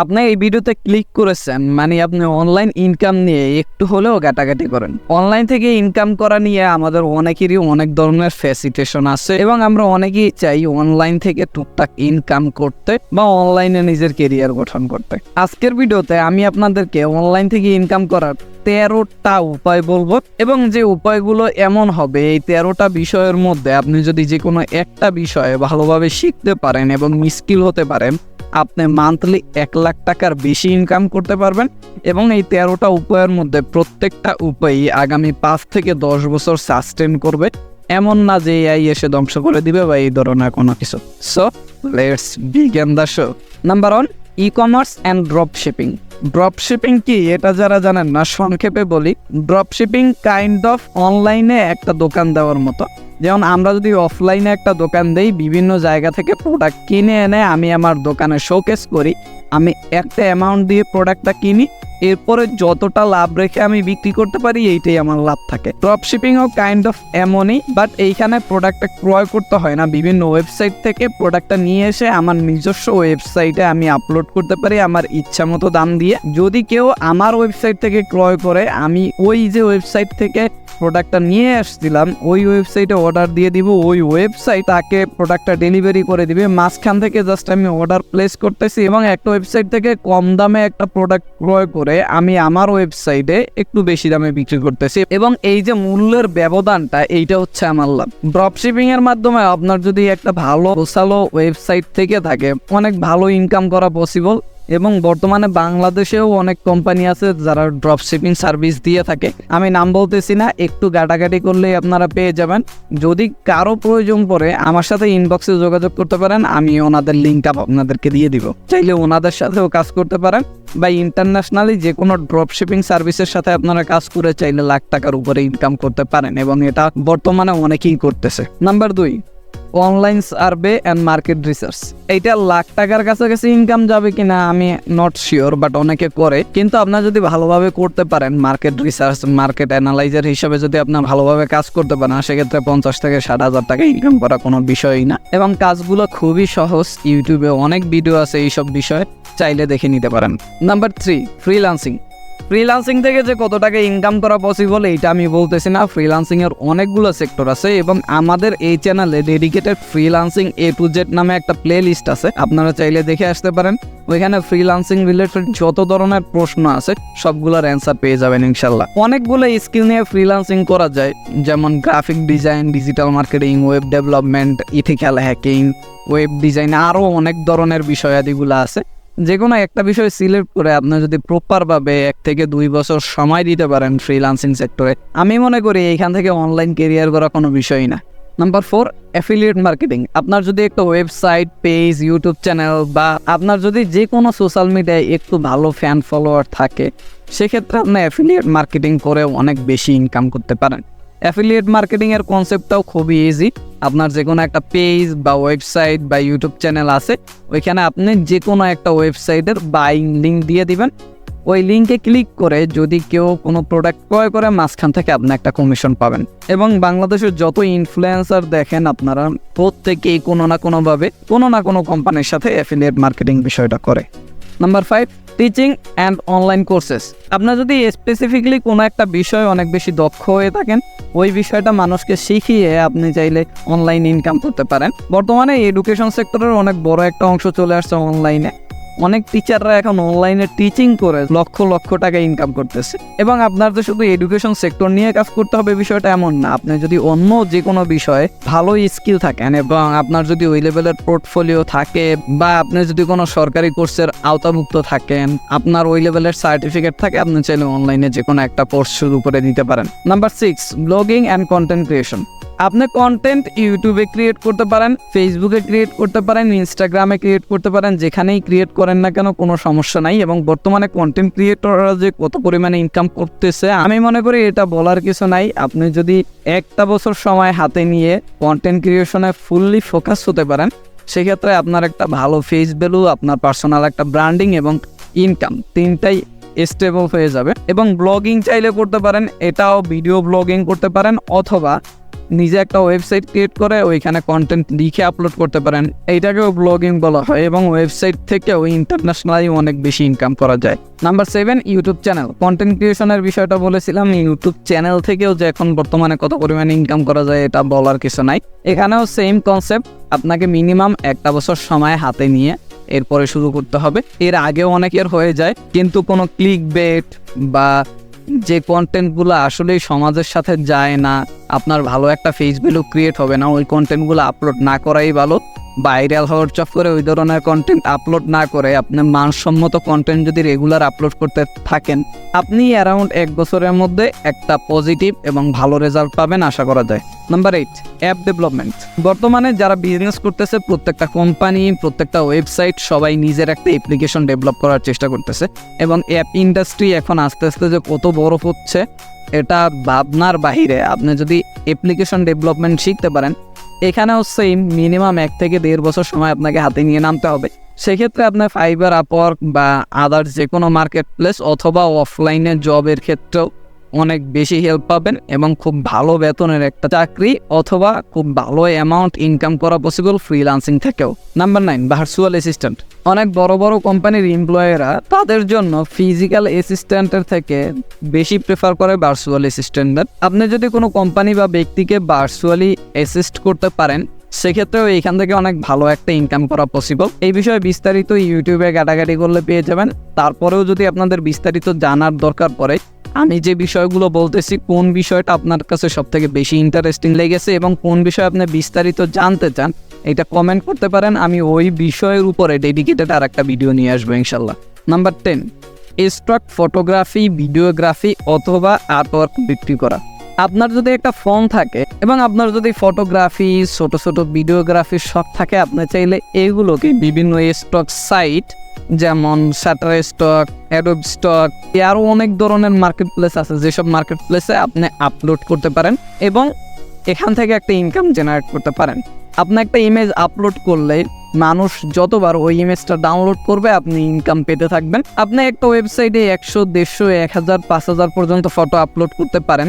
আপনি এই ভিডিওতে ক্লিক করেছেন মানে আপনি অনলাইন ইনকাম নিয়ে একটু হলেও ঘাটাঘাটি করেন। অনলাইন থেকে ইনকাম করা নিয়ে আমাদের অনেকেরই অনেক ধরনের ফ্যাসিটেশন আছে এবং আমরা অনেকেই চাই অনলাইন থেকে টুকটাক ইনকাম করতে বা অনলাইনে নিজের কেরিয়ার গঠন করতে। আজকের ভিডিওতে আমি আপনাদেরকে অনলাইন থেকে ইনকাম করার তেরোটা উপায় বলব এবং যে উপায়গুলো এমন হবে, এই তেরোটা বিষয়ের মধ্যে আপনি যদি যে কোনো একটা বিষয়ে ভালোভাবে শিখতে পারেন এবং স্কিল হতে পারেন আপনি মান্থলি এক লাখ টাকার বেশি ইনকাম করতে পারবেন এবং এই তেরোটা উপায়ের মধ্যে প্রত্যেকটা উপায়ই আগামী পাঁচ থেকে দশ বছর সাস্টেন করবে। এমন না যে এআই এসে ধ্বংস করে দিবে বা এই ধরনের কোনো কিছু। So let's begin the show number one e commerce and drop shipping drop shipping কি? এটা যারা জানেন না, সংক্ষেপে বলি। ড্রপ শিপিং কাইন্ড অফ অনলাইনে একটা দোকান দেওয়ার মতো। যেমন আমরা যদি অফলাইনে একটা দোকান দেই, বিভিন্ন জায়গা থেকে প্রোডাক্ট কিনে এনে আমি আমার দোকানে শোকেস করি, আমি একটা অ্যামাউন্ট দিয়ে প্রোডাক্টটা কিনি এরপরে যতটা লাভ রেখে আমি বিক্রি করতে পারি, এইটাই আমার লাভ থাকে। ড্রপ শিপিংও কাইন্ড অফ এমনই বাট এইখানে প্রোডাক্টটা ক্রয় করতে হয় না। বিভিন্ন ওয়েবসাইট থেকে প্রোডাক্টটা নিয়ে এসে আমার নিজস্ব ওয়েবসাইটে আমি আপলোড করতে পারি আমার ইচ্ছা মতো দাম দিয়ে। যদি কেউ আমার ওয়েবসাইট থেকে ক্রয় করে, আমি ওই যে ওয়েবসাইট থেকে প্রোডাক্টটা নিয়ে আসছিলাম, ওই ওয়েবসাইটে অর্ডার দিয়ে দিব, ওই ওয়েবসাইট তাকে প্রোডাক্টটা ডেলিভারি করে দিবে। মাঝখান থেকে জাস্ট আমি অর্ডার প্লেস করতেছি এবং একটা ওয়েবসাইট থেকে কম দামে একটা প্রোডাক্ট ক্রয় করে আমি আমার ওয়েবসাইটে একটু বেশি দামে বিক্রি করতেছি এবং এই যে মূল্যের ব্যবধানটা, এইটা হচ্ছে আমার লাভ। ড্রপ শিপিং এর মাধ্যমে আপনার যদি একটা ভালো গোছালো ওয়েবসাইট থেকে থাকে, অনেক ভালো ইনকাম করা পসিবল এবং বর্তমানে বাংলাদেশেও অনেক কোম্পানি আছে যারা ড্রপ শিপিং সার্ভিস দিয়ে থাকে। আমি নাম বলতেছি না, একটু গাটাগাটি করলেই আপনারা পেয়ে যাবেন। যদি কারও প্রয়োজন পড়ে, আমার সাথে ইনবক্সে যোগাযোগ করতে পারেন, আমি ওনাদের লিঙ্ক আপ আপনাদেরকে দিয়ে দিব। চাইলে ওনাদের সাথেও কাজ করতে পারেন। বা ইন্টারন্যাশনালি যে কোনো ড্রপ শিপিং সার্ভিসের সাথে আপনারা কাজ করে চাইলে লাখ টাকার উপরে ইনকাম করতে পারেন এবং এটা বর্তমানে অনেকেই করতেছে। নাম্বার দুই online survey and market research এইটা লাখ টাকার কাছাকাছি ইনকাম যাবে কিনা আমি নট শিওর বাট অনেকে করে। কিন্তু আপনার যদি ভালোভাবে করতে পারেন মার্কেট রিসার্চ মার্কেট অ্যানালাইজার হিসাবে যদি আপনার ভালোভাবে কাজ করতে পারেন সেক্ষেত্রে পঞ্চাশ থেকে ষাট হাজার টাকা ইনকাম করা কোনো বিষয়ই না। এবং কাজগুলো খুবই সহজ, ইউটিউবে অনেক ভিডিও আছে এইসব বিষয়ে। চাইলে দেখে নিতে পারেন। নাম্বার থ্রি ফ্রিলান্সিং ফ্রিলান্সিং থেকে যে কত টাকা ইনকাম করা পসিবল এইটা আমি বলতেছি না। ফ্রিলান্সিং এর অনেকগুলো সেক্টর আছে এবং আমাদের এই চ্যানেলে dedicated freelancing A to Z নামে একটা প্লে লিস্ট আছে। আপনারা চাইলে দেখে আসতে পারেন। ওইখানে ফ্রিলান্সিং রিলেটেড যত ধরনের প্রশ্ন আছে, সবগুলোর অ্যান্সার পেয়ে যাবেন ইনশাল্লাহ। অনেকগুলো স্কিল নিয়ে ফ্রিলান্সিং করা যায়, যেমন graphic design digital marketing web development ethical hacking web design আরও অনেক ধরনের বিষয়াদিগুলো আছে। যে কোনো একটা বিষয় সিলেক্ট করে আপনি যদি প্রপারভাবে এক থেকে দুই বছর সময় দিতে পারেন ফ্রিলান্সিং সেক্টরে আমি মনে করি এইখান থেকে অনলাইন কেরিয়ার করা কোনো বিষয়ই না। নাম্বার ফোর অ্যাফিলিয়েট মার্কেটিং আপনার যদি একটা ওয়েবসাইট পেজ ইউটিউব চ্যানেল বা আপনার যদি যে কোনো সোশ্যাল মিডিয়ায় একটু ভালো ফ্যান ফলোয়ার থাকে, সেক্ষেত্রে আপনি অ্যাফিলিয়েট মার্কেটিং করে অনেক বেশি ইনকাম করতে পারেন। অ্যাফিলিয়েট মার্কেটিংয়ের কনসেপ্টটাও খুবই ইজি আপনার যে কোনো একটা পেজ বা ওয়েবসাইট বা ইউটিউব চ্যানেল আছে, ওইখানে আপনি যে কোনো একটা ওয়েবসাইটের বাইং লিঙ্ক দিয়ে দিবেন। ওই লিঙ্কে ক্লিক করে যদি কেউ কোনো প্রোডাক্ট ক্রয় করে, মাঝখান থেকে আপনি একটা কমিশন পাবেন। এবং বাংলাদেশের যত ইনফ্লুয়েন্সার দেখেন, আপনারা প্রত্যেকেই কোনো না কোনোভাবে কোনো না কোনো কোম্পানির সাথে অ্যাফিলিয়েট মার্কেটিং বিষয়টা করে। Number five teaching and online courses আপনার যদি স্পেসিফিকলি কোনো একটা বিষয় অনেক বেশি দক্ষ হয়ে থাকেন, ওই বিষয়টা মানুষকে শিখিয়ে আপনি চাইলে অনলাইন ইনকাম করতে পারেন। বর্তমানে এডুকেশন সেক্টরের অনেক বড় একটা অংশ চলে আসছে অনলাইনে অনেক টিচাররা এখন অনলাইনে টিচিং করে লক্ষ লক্ষ টাকা ইনকাম করতেছে। এবং আপনার তো শুধু এডুকেশন সেক্টর নিয়ে কাজ করতে হবে বিষয়টা এমন না, আপনি যদি অন্য যে কোনো বিষয়ে ভালো স্কিল থাকেন এবং আপনার যদি ওই লেভেলের পোর্টফোলিও থাকে বা আপনি যদি কোনো সরকারি কোর্সের আওতাভুক্ত থাকেন, আপনার ওই লেভেলের সার্টিফিকেট থাকে, আপনি চাইলে অনলাইনে যে কোনো একটা কোর্স শুরু করে দিতে পারেন। Number six blogging and content creation আপনি কন্টেন্ট ইউটিউবে ক্রিয়েট করতে পারেন ফেসবুকে ক্রিয়েট করতে পারেন ইনস্টাগ্রামে ক্রিয়েট করতে পারেন, যেখানেই ক্রিয়েট করেন না কেন কোনো সমস্যা নাই এবং বর্তমানে কন্টেন্ট ক্রিয়েটররা যে কত পরিমাণে ইনকাম করতেছে, আমি মনে করি এটা বলার কিছু নাই। আপনি যদি একটা বছর সময় হাতে নিয়ে কন্টেন্ট ক্রিয়েশনে ফুললি ফোকাস হতে পারেন, সেক্ষেত্রে আপনার একটা ভালো ফেস ভ্যালু আপনার পার্সোনাল একটা ব্র্যান্ডিং এবং ইনকাম তিনটাই স্টেবল হয়ে যাবে। এবং ব্লগিং চাইলে করতে পারেন, এটাও ভিডিও ব্লগিং করতে পারেন, অথবা নিজে একটা ওয়েবসাইট ক্রিয়েট করে ওইখানে কন্টেন্ট লিখে আপলোড করতে পারেন। এইটাকেও ব্লগিং বলা হয় এবং ওয়েবসাইট থেকেও ইন্টারন্যাশনালি অনেক বেশি ইনকাম করা যায়। Number seven YouTube channel content ক্রিয়েশনের বিষয়টা বলেছিলাম ইউটিউব চ্যানেল থেকেও যে এখন বর্তমানে কত পরিমাণে ইনকাম করা যায় এটা বলার কিছু নাই। এখানেও সেম কনসেপ্ট আপনাকে মিনিমাম একটা বছর সময় হাতে নিয়ে এরপরে শুরু করতে হবে। এর আগেও অনেকের হয়ে যায়, কিন্তু কোনো ক্লিক বেট বা যে কন্টেন্টগুলো আসলেই সমাজের সাথে যায় না, আপনার ভালো একটা ফেস ভ্যালু ক্রিয়েট হবে না, ওই কন্টেন্টগুলো আপলোড না করাই ভালো। ভাইরাল হওয়ার চক্করে ওই ধরনের কন্টেন্ট আপলোড না করে আপনি মানসম্মত কন্টেন্ট যদি রেগুলার আপলোড করতে থাকেন, আপনি অ্যারাউন্ড এক বছরের মধ্যে একটা পজিটিভ এবং ভালো রেজাল্ট পাবেন আশা করা যায়। নাম্বার এইট অ্যাপ ডেভেলপমেন্ট বর্তমানে যারা বিজনেস করতেছে, প্রত্যেকটা কোম্পানি প্রত্যেকটা ওয়েবসাইট সবাই নিজের একটা অ্যাপ্লিকেশন ডেভেলপ করার চেষ্টা করতেছে এবং অ্যাপ ইন্ডাস্ট্রি এখন আস্তে আস্তে যে কত বড় হচ্ছে, এটা ভাবনার বাহিরে। আপনি যদি অ্যাপ্লিকেশন ডেভেলপমেন্ট শিখতে পারেন এখানেও হচ্ছে মিনিমাম এক থেকে দেড় বছর সময় আপনাকে হাতে নিয়ে নামতে হবে। সেক্ষেত্রে আপনার ফাইবার আপওয়ার্ক বা আদার্স যে কোনো মার্কেট প্লেস অথবা অফলাইনে জবের ক্ষেত্রেও অনেক বেশি হেল্প পাবেন এবং খুব ভালো বেতনের একটা চাকরি অথবা খুব ভালো অ্যামাউন্ট ইনকাম করা পসিবল ফ্রিলান্সিং থেকেও। নাম্বার নাইন ভার্চুয়াল অ্যাসিস্ট্যান্ট অনেক বড় বড় কোম্পানির এমপ্লয়েরা তাদের জন্য ফিজিক্যাল অ্যাসিস্ট্যান্টের থেকে বেশি প্রেফার করে ভার্চুয়াল অ্যাসিস্ট্যান্টদের আপনি যদি কোনো কোম্পানি বা ব্যক্তিকে ভার্চুয়ালি অ্যাসিস্ট করতে পারেন, সেক্ষেত্রেও এখান থেকে অনেক ভালো একটা ইনকাম করা পসিবল এই বিষয়ে বিস্তারিত ইউটিউবে ঘাটাঘাটি করলে পেয়ে যাবেন। তারপরেও যদি আপনাদের বিস্তারিত জানার দরকার পড়ে আমি যে বিষয়গুলো বলতেছি, কোন বিষয়টা আপনার কাছে সব থেকে বেশি ইন্টারেস্টিং লেগেছে এবং কোন বিষয়ে আপনি বিস্তারিত জানতে চান, এটা কমেন্ট করতে পারেন। আমি ওই বিষয়ের উপরে ডেডিকেটেড আর একটা ভিডিও নিয়ে আসব ইনশাল্লাহ। Number ten stock photography videography অথবা আর্টওয়ার্ক বিক্রি করা। আপনার যদি একটা ফোন থাকে এবং আপনার যদি ফটোগ্রাফি, ছোট ছোট ভিডিওগ্রাফির শখ থাকে, আপনি চাইলে এগুলোকে বিভিন্ন স্টক সাইট যেমন শাটার স্টক অ্যাডোব স্টক আরও অনেক ধরনের মার্কেট প্লেস আছে, যেসব মার্কেট প্লেসে আপনি আপলোড করতে পারেন এবং এখান থেকে একটা ইনকাম জেনারেট করতে পারেন। আপনি একটা ইমেজ আপলোড করলে মানুষ যতবার ওই ইমেজটা ডাউনলোড করবে, আপনি ইনকাম পেতে থাকবেন। আপনি একটা ওয়েবসাইটে একশো, দেড়শো, এক হাজার, পাঁচ হাজার পর্যন্ত ফটো আপলোড করতে পারেন।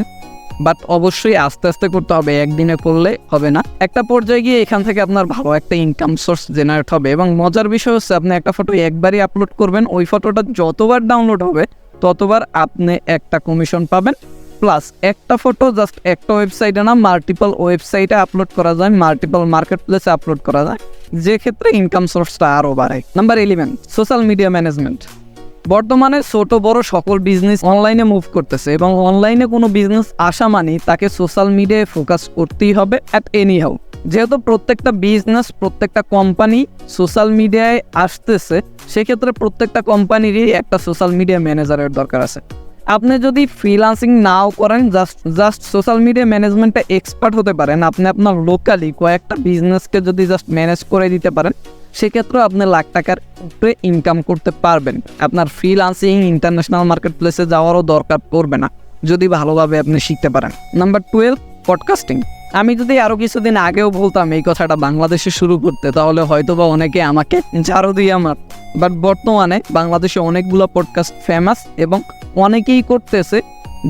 বাট অবশ্যই আস্তে আস্তে করতে হবে, একদিনে করলে হবে না। একটা পর্যায়ে গিয়ে এখান থেকে আপনার ভালো একটা ইনকাম সোর্স জেনারেট হবে এবং মজার বিষয় হচ্ছে আপনি একটা ফটো একবারই আপলোড করবেন, ওই ফটোটা যতবার ডাউনলোড হবে, ততবার আপনি একটা কমিশন পাবেন। প্লাস একটা ফটো জাস্ট একটা ওয়েবসাইটে না মাল্টিপল ওয়েবসাইটে আপলোড করা যায় মাল্টিপল মার্কেট প্লেসে আপলোড করা যায়। যে ক্ষেত্রে ইনকাম সোর্সটা আরও বাড়ে number eleven social media management বর্তমানে ছোট বড় সকল বিজনেস অনলাইনে মুভ করতেছে এবং অনলাইনে কোনো বিজনেস আসা মানে তাকে সোশ্যাল মিডিয়ায় ফোকাস করতেই হবে অ্যাট এনি হাউ যেহেতু প্রত্যেকটা বিজনেস প্রত্যেকটা কোম্পানি সোশ্যাল মিডিয়ায় আসতেছে, সেক্ষেত্রে প্রত্যেকটা কোম্পানিরই একটা সোশ্যাল মিডিয়া ম্যানেজারের দরকার আছে। আপনি যদি ফ্রিলান্সিং নাও করেন জাস্ট জাস্ট সোশ্যাল মিডিয়া ম্যানেজমেন্টে এক্সপার্ট হতে পারেন। আপনি আপনার লোকালি কয়েকটা বিজনেসকে যদি জাস্ট ম্যানেজ করে দিতে পারেন সেক্ষেত্রে আপনি লাখ টাকার উপরে ইনকাম করতে পারবেন। আপনার ফ্রিলান্সিং ইন্টারন্যাশনাল মার্কেট প্লেসে যাওয়ারও দরকার পড়বে না, যদি ভালোভাবে আপনি শিখতে পারেন। নাম্বার টুয়েলভ পডকাস্টিং আমি যদি আরও কিছুদিন আগেও বলতাম, এই কথাটা বাংলাদেশে শুরু করতে, তাহলে হয়তো বা অনেকে আমাকে ঝাড়ু দিয়ে আমার বাট বর্তমানে বাংলাদেশে অনেকগুলো পডকাস্ট ফেমাস এবং অনেকেই করতেছে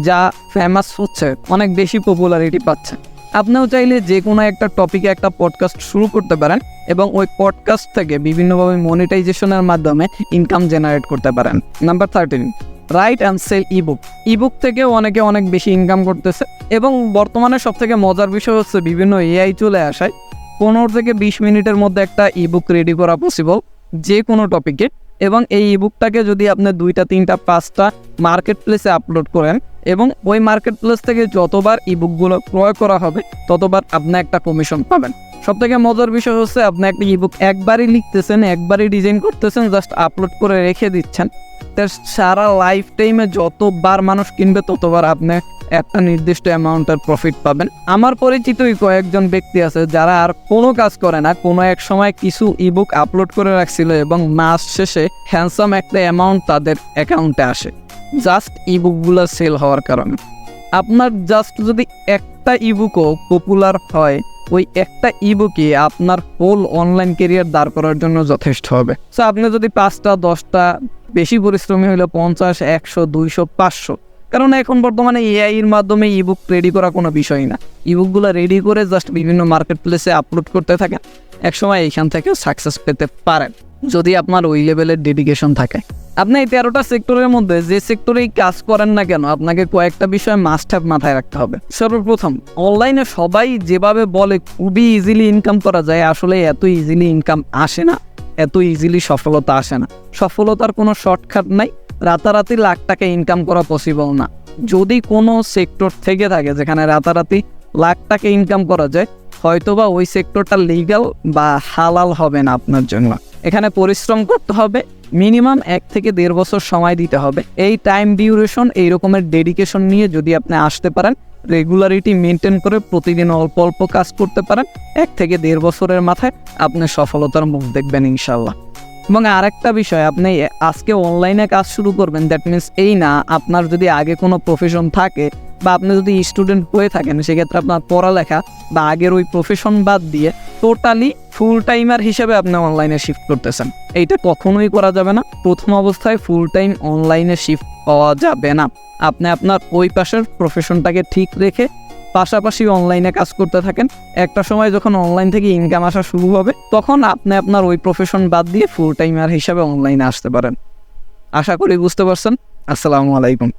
যা ফেমাস হচ্ছে, অনেক বেশি পপুলারিটি পাচ্ছে। আপনিও চাইলে যে কোনো একটা টপিকে একটা পডকাস্ট শুরু করতে পারেন এবং ওই পডকাস্ট থেকে বিভিন্নভাবে মনিটাইজেশনের মাধ্যমে ইনকাম জেনারেট করতে পারেন। Number thirteen write and sell ebook ebook থেকেও অনেকে অনেক বেশি ইনকাম করতেছে এবং বর্তমানে সব থেকে মজার বিষয় হচ্ছে বিভিন্ন এআই চলে আসায় পনেরো থেকে বিশ মিনিটের মধ্যে একটা ইবুক রেডি করা পসিবল যে কোনো টপিকে এবং এই ইবুকটাকে যদি আপনি দুইটা, তিনটা, পাঁচটা মার্কেট প্লেসে আপলোড করেন এবং ওই মার্কেট প্লেস থেকে যতবার ইবুকগুলো ক্রয় করা হবে, ততবার আপনি একটা কমিশন পাবেন। সব থেকে মজার বিষয় হচ্ছে আপনি একটা ইবুক একবারই লিখতেছেন, একবারই ডিজাইন করতেছেন জাস্ট আপলোড করে রেখে দিচ্ছেন। তার সারা লাইফ টাইমে যতবার মানুষ কিনবে, ততবার আপনি একটা নির্দিষ্ট অ্যামাউন্টের প্রফিট পাবেন। আমার পরিচিতই কয়েকজন ব্যক্তি আছে, যারা আর কোনো কাজ করে না, কোনো এক সময় কিছু ইবুক আপলোড করে রাখছিল এবং মাস শেষে হ্যান্ডসাম একটা অ্যামাউন্ট তাদের অ্যাকাউন্টে আসে। জাস্ট ইবুকগুলো সেল হওয়ার কারণে। আপনার জাস্ট যদি একটা ইবুকও পপুলার হয় ওই একটা ইবুকই আপনার হোল অনলাইন কেরিয়ার দাঁড় করার জন্য যথেষ্ট হবে। সো আপনি যদি পাঁচটা, দশটা, বেশি পরিশ্রমী হলে পঞ্চাশ, একশো, দুইশো, পাঁচশো। কারণ এখন বর্তমানে এআইয়ের মাধ্যমে ইবুক রেডি করা কোনো বিষয় না। ইবুকগুলো রেডি করে জাস্ট বিভিন্ন মার্কেট প্লেসে আপলোড করতে থাকেন। একসময় এইখান থেকে সাকসেস পেতে পারেন। যদি আপনার ওই লেভেলের ডেডিকেশন থাকে। আপনি এই তেরোটা সেক্টরের মধ্যে যে সেক্টরেই কাজ করেন না কেন, আপনাকে কয়েকটা বিষয় মাস্ট মাথায় রাখতে হবে। সর্বপ্রথম অনলাইনে সবাই যেভাবে বলে খুবই ইজিলি ইনকাম করা যায়, আসলে এত ইজিলি ইনকাম আসে না, এত ইজিলি সফলতা আসে না। সফলতার কোনো শর্টকাট নাই, রাতারাতি লাখ টাকা ইনকাম করা পসিবল না। যদি কোনো সেক্টর থেকে থাকে, যেখানে রাতারাতি লাখ টাকা ইনকাম করা যায়, হয়তোবা ওই সেক্টরটা লিগাল বা হালাল হবে না আপনার জন্য। এখানে পরিশ্রম করতে হবে, মিনিমাম এক থেকে দেড় বছর সময় দিতে হবে। এই টাইম ডিউরেশন, এই রকমের ডেডিকেশন নিয়ে যদি আপনি আসতে পারেন, রেগুলারিটি মেনটেন করে প্রতিদিন অল্প অল্প কাজ করতে পারেন, এক থেকে দেড় বছরের মাথায় আপনি সফলতার মুখ দেখবেন ইনশাল্লাহ এবং আরেকটা বিষয়, আপনি আজকে অনলাইনে কাজ শুরু করবেন দ্যাট মিনস এই না, আপনার যদি আগে কোনো প্রফেশন থাকে বা আপনি যদি স্টুডেন্ট হয়ে থাকেন, সেক্ষেত্রে আপনার পড়ালেখা বা আগের ওই প্রফেশন বাদ দিয়ে টোটালি ফুল টাইমার হিসেবে আপনি অনলাইনে শিফট করতেছেন। এইটা কখনোই করা যাবে না। প্রথম অবস্থায় ফুল টাইম অনলাইনে শিফট পাওয়া যাবে না। আপনি আপনার ওই পাশের প্রফেশনটাকে ঠিক রেখে পাশাপাশি অনলাইনে কাজ করতে থাকেন। একটা সময় যখন অনলাইন থেকে ইনকাম আসা শুরু হবে, তখন আপনি আপনার ওই প্রফেশন বাদ দিয়ে ফুল টাইমার হিসাবে অনলাইনে আসতে পারেন। আশা করি বুঝতে পারছেন। আসসালামু আলাইকুম।